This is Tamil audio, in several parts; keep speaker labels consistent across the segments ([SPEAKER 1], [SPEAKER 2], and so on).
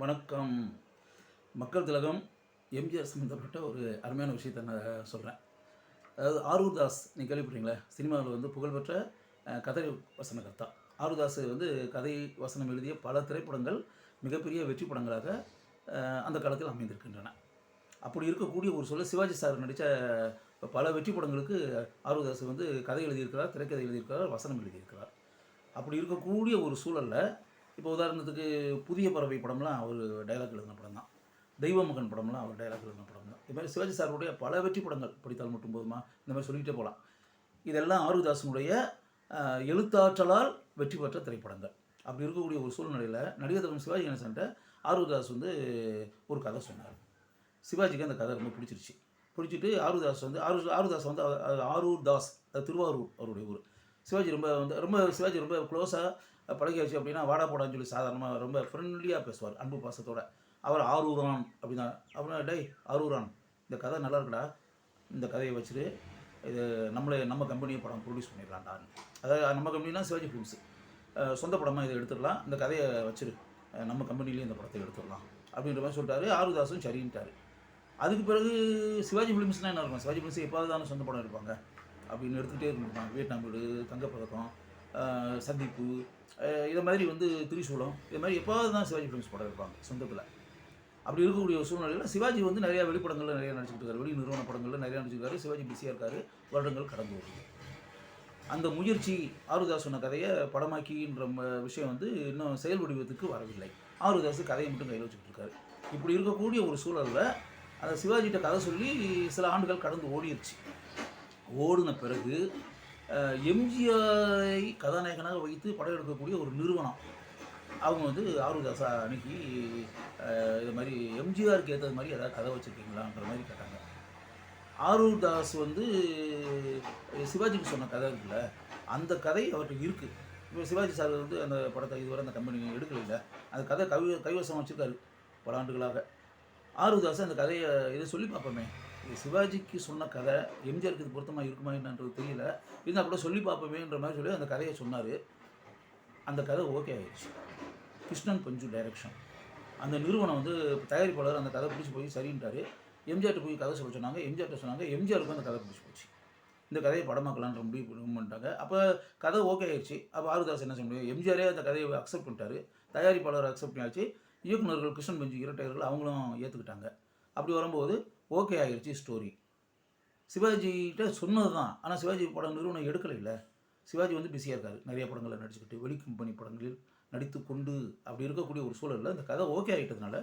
[SPEAKER 1] வணக்கம். மக்கள் திலகம் எம்ஜிஆர் சம்மந்தப்பட்ட ஒரு அருமையான விஷயத்தை நான் சொல்கிறேன் அதாவது ஆரூர் தாஸ் நீங்கள் கேள்விப்பட்டீங்களா சினிமாவில் வந்து புகழ்பெற்ற கதை வசனகர்த்தா. ஆரூர் தாஸ் வந்து கதை வசனம் எழுதிய பல திரைப்படங்கள் மிகப்பெரிய வெற்றி படங்களாக அந்த காலத்தில் அமைந்திருக்கின்றன. அப்படி இருக்கக்கூடிய ஒரு சொல்ல சிவாஜி சார் நடித்த பல வெற்றி படங்களுக்கு ஆரூர் தாஸ் வந்து கதை எழுதியிருக்கிறார் திரைக்கதை எழுதியிருக்கிறார் வசனம் எழுதியிருக்கிறார். அப்படி இருக்கக்கூடிய ஒரு சூழலில் இப்போ உதாரணத்துக்கு புதிய பறவை படம்லாம் அவர் டைலாக் எழுதின படம் தான் தெய்வ மகன் படம்லாம் அவர் டைலாக் எழுதின படம் தான் இது மாதிரி சிவாஜி சாருடைய பல வெற்றி படங்கள் படித்தால் மட்டும் போதுமா? இந்த மாதிரி சொல்லிக்கிட்டே போகலாம். இதெல்லாம் ஆருதாசனுடைய எழுத்தாற்றலால் வெற்றி பெற்ற திரைப்படங்கள். அப்படி இருக்கக்கூடிய ஒரு சூழ்நிலையில் நடிகர் தலைவர் சிவாஜி கணேசன்ட்ட ஆருதாஸ் வந்து ஒரு கதை சொன்னார். சிவாஜிக்கு அந்த கதை ரொம்ப பிடிச்சிருச்சு. பிடிச்சிட்டு ஆருதாஸ் வந்து ஆரு ஆருதாஸ் வந்து ஆரூர் தாஸ் அது திருவாரூர் அவருடைய ஊர். சிவாஜி ரொம்ப வந்து ரொம்ப சிவாஜி ரொம்ப க்ளோஸாக பழகியாச்சு அப்படின்னா வாடா போடான்னு சொல்லி சாதாரணமாக ரொம்ப ஃப்ரெண்ட்லியாக பேசுவார் அன்பு பாசத்தோட. அவர் ஆரூரான் அப்படின்னா அப்படின்னா டேய் ஆரூரான் இந்த கதை நல்லா இருக்குடா இந்த கதையை வச்சுட்டு இது நம்மளே நம்ம கம்பெனியை படம் ப்ரொடியூஸ் பண்ணிடலாம்டான்னு அதாவது நம்ம கம்பெனினா சிவாஜி ஃபிலிம்ஸு சொந்த படமாக இதை எடுத்துடலாம் இந்த கதையை வச்சிரு நம்ம கம்பெனிலேயே இந்த படத்தை எடுத்துடலாம் அப்படின்ற மாதிரி சொல்லிட்டாரு. ஆருதாஸும் சரின்ட்டார். அதுக்கு பிறகு சிவாஜி ஃபிலிம்ஸ்னால் என்ன இருக்கும்? சிவாஜி ஃபிலிம்ஸ் எப்பாவது தானே சொந்த படம் எடுப்பாங்க? அப்படின்னு எடுத்துகிட்டே இருந்திருப்பாங்க. வியட்நாம் வீடு தங்கப்பதக்கம் சந்திப்பு இதை மாதிரி வந்து திரிசூலம் இது மாதிரி எப்போது தான் சிவாஜி ஃபிலிம்ஸ் படம் இருப்பாங்க சொந்தத்தில். அப்படி இருக்கக்கூடிய சூழ்நிலையில் சிவாஜி வந்து நிறையா வெளிப்படங்களில் நிறையா நடிச்சுட்டு இருக்காரு வெளி நிறுவன படங்களில் நிறையா நடிச்சிருக்காரு சிவாஜி பிஸியாக இருக்காரு வருடங்கள் கடந்து வருது அந்த முயற்சி ஆருதாஸ் சொன்ன கதையை படமாக்கின்ற ம- விஷயம் வந்து இன்னும் செயல் வடிவத்துக்கு வரவில்லை. ஆருதாஸ் கதையை மட்டும் கையில் வச்சுக்கிட்டு இருக்காரு. இப்படி இருக்கக்கூடிய ஒரு சூழலில் அந்த சிவாஜிகிட்ட கதை சொல்லி சில ஆண்டுகள் கடந்து ஓடிருச்சு. ஓடின பிறகு எம்ஜிஆரை கதாநாயகனாக வைத்து படம் எடுக்கக்கூடிய ஒரு நிறுவனம். அவங்க வந்து ஆருதாஸா அன்னைக்கு இது மாதிரி எம்ஜிஆருக்கு ஏற்றது மாதிரி ஏதாவது கதை வச்சுருக்கீங்களான்ற மாதிரி கேட்டாங்க. ஆரூர் தாஸ் வந்து சிவாஜிக்கு சொன்ன கதை இருக்குல்ல அந்த கதை அவர்கிட்ட இருக்குது இப்போ சிவாஜி சார் வந்து அந்த படத்தை இதுவரை அந்த கம்பெனி எடுக்கல அந்த கதை கவி கைவசம் வச்சுருக்காரு பல ஆண்டுகளாக. ஆருதாஸ் அந்த கதையை இதை சொல்லி பார்ப்போமே. சிவாஜிக்கு சொன்ன கதை எம்ஜிஆருக்கு இது பொருத்தமாக இருக்குமா என்னன்றது தெரியல. இருந்தால் கூட சொல்லி பார்ப்போமேன்ற மாதிரி சொல்லி அந்த கதையை சொன்னார். அந்த கதை ஓகே ஆயிடுச்சு. கிருஷ்ணன் பஞ்சு டைரக்ஷன் அந்த நிறுவனம் வந்து தயாரிப்பாளர் அந்த கதை பிடிச்சி போய் சரின்ட்டாரு. எம்ஜிஆர்ட்ட போய் கதை சொல்ல சொன்னாங்க. எம்ஜிஆர்ட்ட சொன்னாங்க எம்ஜிஆருக்கும் அந்த கதை பிடிச்சி போச்சு. இந்த கதையை படமாக்கலான்ற முடிவு பண்ணிட்டாங்க. அப்போ கதை ஓகே ஆயிடுச்சு. அப்போ ஆறுதாஸ் என்ன செய்ய முடியும் எம்ஜிஆரே அந்த கதையை அக்செப்ட் பண்ணிட்டாரு. தயாரிப்பாளர் அக்செப்ட் பண்ணியாச்சு. இயக்குநர்கள் கிருஷ்ணன் பெஞ்சு இரட்டையர்கள் அவங்களும் ஏற்றுக்கிட்டாங்க அப்படி வரும்போது ஓகே ஆகிடுச்சு ஸ்டோரி சிவாஜிகிட்ட சொன்னது தான் ஆனால் சிவாஜி படம் நிறுவனம் எடுக்கலை இல்லை சிவாஜி வந்து பிஸியாக இருக்காரு. நிறைய படங்களில் நடிச்சுக்கிட்டு வெளி கம்பெனி படங்களில் நடித்து கொண்டு அப்படி இருக்கக்கூடிய ஒரு சூழலில் இந்த கதை ஓகே ஆகிட்டதுனால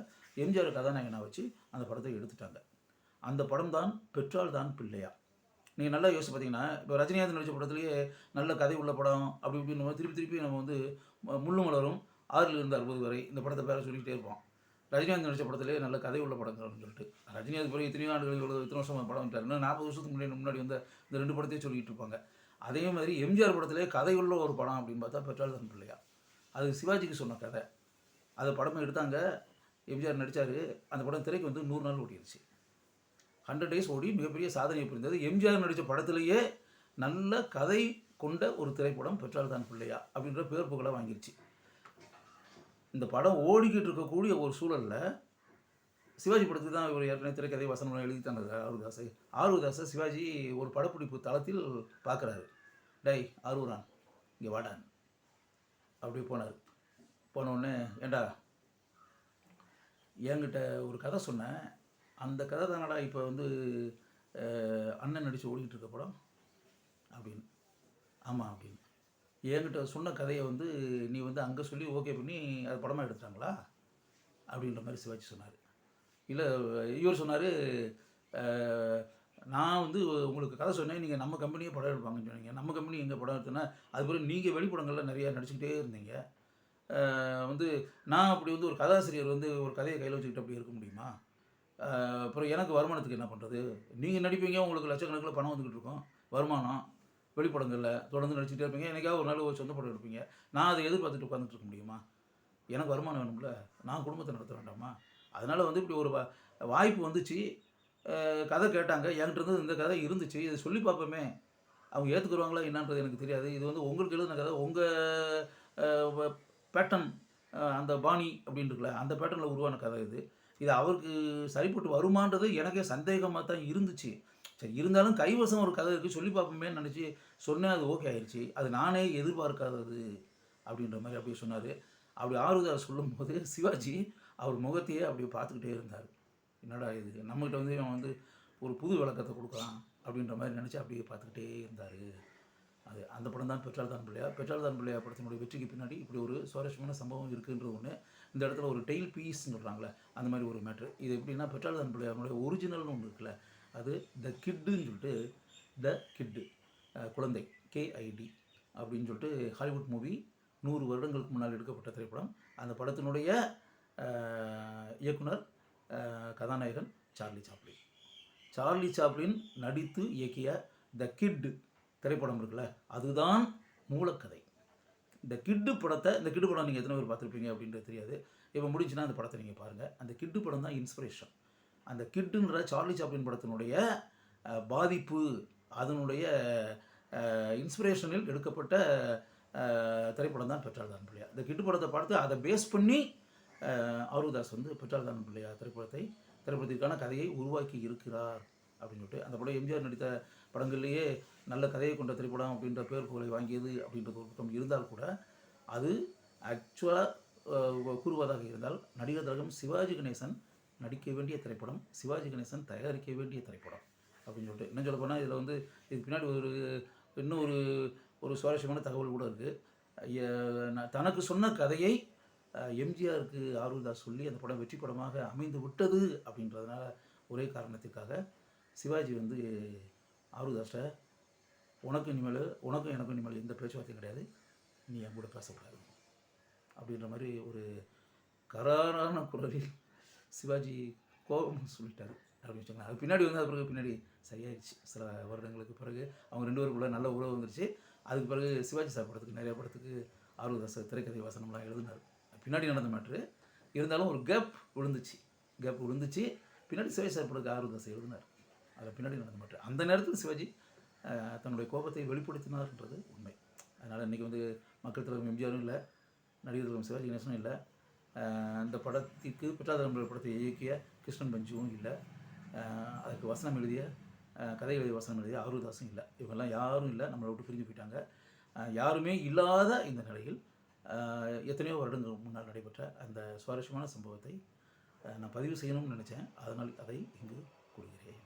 [SPEAKER 1] எம்ஜிஆர் கதாநாயகனாக வச்சு அந்த படத்தை எடுத்துட்டாங்க. அந்த படம் தான் பெற்றால் தான் பிள்ளையா. நீங்கள் நல்லா யோசிச்சு பார்த்தீங்கன்னா இப்போ ரஜினிகாந்த் நடித்த படத்துலேயே நல்ல கதை உள்ள படம் அப்படி இப்படின்னு திருப்பி திருப்பி நம்ம வந்து முள்ளு முள்ளும் மலரும் ஆறில் இருந்து அறுபது வரை இந்த படத்தை பேர சொல்லிக்கிட்டே இருப்போம். ரஜினிகாந்த் நடித்த படத்திலே நல்ல கதை உள்ள படங்கள்னு சொல்லிட்டு. ரஜினிகாந்த் பிறகு இத்தனை ஆண்டுகள் உள்ள இத்தனை வருஷம் படம் விட்டார் இன்னும் நாற்பது வருஷத்துக்கு முன்னாடி முன்னாடி வந்து இந்த ரெண்டு படத்தையும் சொல்லிட்டு இருப்பாங்க. அதே மாதிரி எம்ஜிஆர் படத்திலே கதை உள்ள ஒரு படம் அப்படின்னு பார்த்தா பெற்றால் தன் பிள்ளையா அது சிவாஜிக்கு சொன்ன கதை. அதை படமே எடுத்தாங்க. எம்ஜிஆர் நடித்தார் அந்த படம் திரைக்கு வந்து நூறு நாள் ஓடிடுச்சு ஹண்ட்ரட் டேஸ் ஓடி மிகப்பெரிய சாதனை புரிந்தது. எம்ஜிஆர் நடித்த படத்திலேயே நல்ல கதை கொண்ட ஒரு திரைப்படம் பெற்றால் தான் பிள்ளையா அப்படின்ற பேர் புகழை வாங்கிருச்சு. இந்த படம் ஓடிக்கிட்டு இருக்கக்கூடிய ஒரு சூழலில் சிவாஜி படத்துக்கு தான் இவர் ஏற்கனவே திரைக்கதை வசனம் எழுதிட்டாங்க ஆருதாசை ஆருதாசை சிவாஜி ஒரு படப்பிடிப்பு தளத்தில் பார்க்குறாரு. டேய் ஆரூரான் இங்கே வாடான் அப்படி போனார். போனோடனே ஏண்டா என்கிட்ட ஒரு கதை சொன்னேன். அந்த கதை தானடா இப்போ வந்து அண்ணன் நடித்து ஓடிக்கிட்டு இருக்க படம்? அப்படின்னு. ஆமாம் அப்படின்னு. என்கிட்ட சொன்ன கதையை வந்து நீ வந்து அங்கே சொல்லி ஓகே பண்ணி அது படமாக எடுத்துட்டாங்களா? அப்படின்ற மாதிரி சிவாஜி சொன்னார். இல்லை இவர் சொன்னார் நான் வந்து உங்களுக்கு கதை சொன்னேன் நீங்கள் நம்ம கம்பெனியே படம் எடுப்பாங்கன்னு சொன்னீங்க. நம்ம கம்பெனி எங்கே படம் எடுத்தோன்னா அது பிறகு நீங்கள் வெளிப்படங்களில் நிறையா நடிச்சுக்கிட்டே இருந்தீங்க. வந்து நான் அப்படி வந்து ஒரு கதாசிரியர் வந்து ஒரு கதையை கையில் வச்சுக்கிட்டு அப்படி இருக்க முடியுமா? அப்புறம் எனக்கு வருமானத்துக்கு என்ன பண்ணுறது நீங்கள் நடிப்பீங்க உங்களுக்கு லட்சக்கணக்கில் பணம் வந்துக்கிட்டு இருக்கோம். வருமானம். வெளிப்படங்களில் தொடர்ந்து நடிச்சுட்டே இருப்பீங்க. என்றைக்காவது ஒரு நாள் ஒரு சொந்த படம் எடுப்பீங்க. நான் அதை எதிர்பார்த்துட்டு உட்காந்துட்டு இருக்க முடியுமா? எனக்கு வருமானம் வேணும்ல. நான் குடும்பத்தை நடத்த வேண்டாமா? அதனால் வந்து இப்படி ஒரு வா- வாய்ப்பு வந்துச்சு. கதை கேட்டாங்க. என்கிட்ட இருந்து இந்த கதை இருந்துச்சு. இதை சொல்லி பார்ப்போமே. அவங்க ஏற்றுக்குருவாங்களா என்னன்றது எனக்கு தெரியாது. இது வந்து உங்களுக்கு எழுதின கதை. உங்கள் பேட்டன் அந்த பாணி அப்படின்ட்டுக்குல்ல அந்த பேட்டர்னில் உருவான கதை இது. இது அவருக்கு சரிப்பட்டு வருமான்றது எனக்கே சந்தேகமாக தான் இருந்துச்சு. சரி இருந்தாலும் கைவசம் ஒரு கதை இருக்குது சொல்லி பார்ப்போமே நினச்சி சொன்னேன் அது ஓகே ஆயிடுச்சு அது நானே எதிர்பார்க்காதது அப்படின்ற மாதிரி அப்படியே சொன்னார். அப்படி ஆறுதல் சொல்லும்போது சிவாஜி அவர் முகத்தையே அப்படியே பார்த்துக்கிட்டே இருந்தார். என்னடா இது? நம்மகிட்ட வந்து இவன் வந்து ஒரு புது விளக்கத்தை கொடுக்குறான் அப்படின்ற மாதிரி நினச்சி அப்படியே பார்த்துக்கிட்டே இருந்தார். அது அந்த படம் தான் பெற்றால் தான் பிள்ளையா? பெற்றால் தான் பிள்ளையா படத்தினுடைய வெற்றிக்கு பின்னாடி இப்படி ஒரு சுவாரஸ்யமான சம்பவம் இருக்குன்றது ஒன்று இந்த இடத்துல ஒரு டெய்ல் பீஸ்ன்னு சொல்கிறாங்களே அந்த மாதிரி ஒரு மேட்ரு இது எப்படின்னா பெற்றால் தான் பிள்ளையாருடைய ஒரிஜினல்னு ஒன்று இருக்குல்ல. அது த கிட்டுன்னு சொல்லிட்டு த கிட்டு குழந்தை கேஐடி அப்படின்னு சொல்லிட்டு ஹாலிவுட் மூவி நூறு வருடங்களுக்கு முன்னால் எடுக்கப்பட்ட திரைப்படம். அந்த படத்தினுடைய இயக்குனர் கதாநாயகன் சார்லி சாப்ளின் சார்லி சாப்ளின் நடித்து இயக்கிய த கிட் திரைப்படம் இருக்குல்ல அதுதான் மூலக்கதை. இந்த கிட்டு படத்தை இந்த கிட்டு படம் நீங்கள் எத்தனை பேர் பார்த்துருப்பீங்க அப்படின்றது தெரியாது. இப்போ முடிஞ்சுன்னா அந்த படத்தை நீங்கள் பாருங்கள் அந்த கிட்டு படம் தான் இன்ஸ்பிரேஷன் அந்த கிட்டுன்ற சார்லி சாப்ளின் படத்தினுடைய பாதிப்பு அதனுடைய இன்ஸ்பிரேஷனில் எடுக்கப்பட்ட திரைப்படம் தான் பெற்றால்தான் பிள்ளையா. இந்த கிட்டு படத்தை பார்த்து அதை பேஸ் பண்ணி அருதாஸ் வந்து பெற்றால்தான் பிள்ளையா திரைப்படத்தை திரைப்படத்திற்கான கதையை உருவாக்கி இருக்கிறார் அப்படின்னு சொல்லிட்டு அந்த படம் எம்ஜிஆர் நடித்த படங்கள்லேயே நல்ல கதையை கொண்ட திரைப்படம் அப்படின்ற பேர் புகழை வாங்கியது அப்படின்றது ஒரு பக்கம் இருந்தால் கூட அது ஆக்சுவலாக கூறுவதாக இருந்தால் நடிகர் திலகம் சிவாஜி கணேசன் நடிக்க வேண்டிய திரைப்படம் சிவாஜி கணேசன் தயாரிக்க வேண்டிய திரைப்படம் அப்படின்னு சொல்லிட்டு. என்ன சொல்ல போனால் இதில் வந்து இதுக்கு பின்னாடி ஒரு இன்னும் ஒரு ஒரு சுவாரஸ்யமான தகவல் கூட இருக்குது தனக்கு சொன்ன கதையை எம்ஜிஆருக்கு ஆர்வதாஸ் சொல்லி அந்த படம் வெற்றி படமாக அமைந்து விட்டது அப்படின்றதுனால ஒரே காரணத்திற்காக சிவாஜி வந்து ஆர்வதாஸ்ட உனக்கும் இனிமேல் உனக்கும் எனக்கும் இனிமேல் எந்த பேச்சுவார்த்தையும் கிடையாது. நீ என் கூட பேசக்கூடாது. அப்படின்ற மாதிரி ஒரு கராரான குரலில் சிவாஜி கோபம் சொல்லிட்டாரு. அப்படின்னு வச்சுக்கோங்களேன். அது பின்னாடி வந்து அது பிறகு பின்னாடி சரியாயிடுச்சு. சில வருடங்களுக்கு பிறகு அவங்க ரெண்டு பேருக்குள்ள நல்ல உறவு வந்துருச்சு. அதுக்கு பிறகு சிவாஜி சார் படத்துக்கு நிறைய படத்துக்கு ஆர்வதாஸ் திரைக்கதை வசனம்லாம் எழுதினார். பின்னாடி நடந்த மேட்ரு இருந்தாலும் ஒரு கேப் விழுந்துச்சு. கேப் விழுந்துச்சு. பின்னாடி சிவாஜி சார் படத்துக்கு ஆர்வதாஸ் எழுதினார். அதில் பின்னாடி நடந்த மேட்ரு. அந்த நேரத்தில் சிவாஜி தன்னுடைய கோபத்தை வெளிப்படுத்தினார்ன்றது உண்மை. அதனால் இன்றைக்கி வந்து மக்கள் தலைவர் எம்ஜிஆரும் இல்லை நடிகர் தலைவர் சிவாஜி கணேசனும் இல்லை. அந்த படத்திற்கு பெற்றாதரம்பல் படத்தை இயக்கிய கிருஷ்ணன் பஞ்சுவும் இல்லை. அதுக்கு வசனம் எழுதிய கதை எழுதிய வசனம் எழுதிய ஆருதாசும் இல்லை. இவங்கெல்லாம் யாரும் இல்லை நம்மளை விட்டு பிரிஞ்சு போயிட்டாங்க. யாருமே இல்லாத இந்த நிலையில் எத்தனையோ வருடங்கள் முன்னால் நடைபெற்ற அந்த சுவாரஸ்யமான சம்பவத்தை நான் பதிவு செய்யணும்னு நினச்சேன். அதனால் அதை இங்கு கூறுகிறேன்.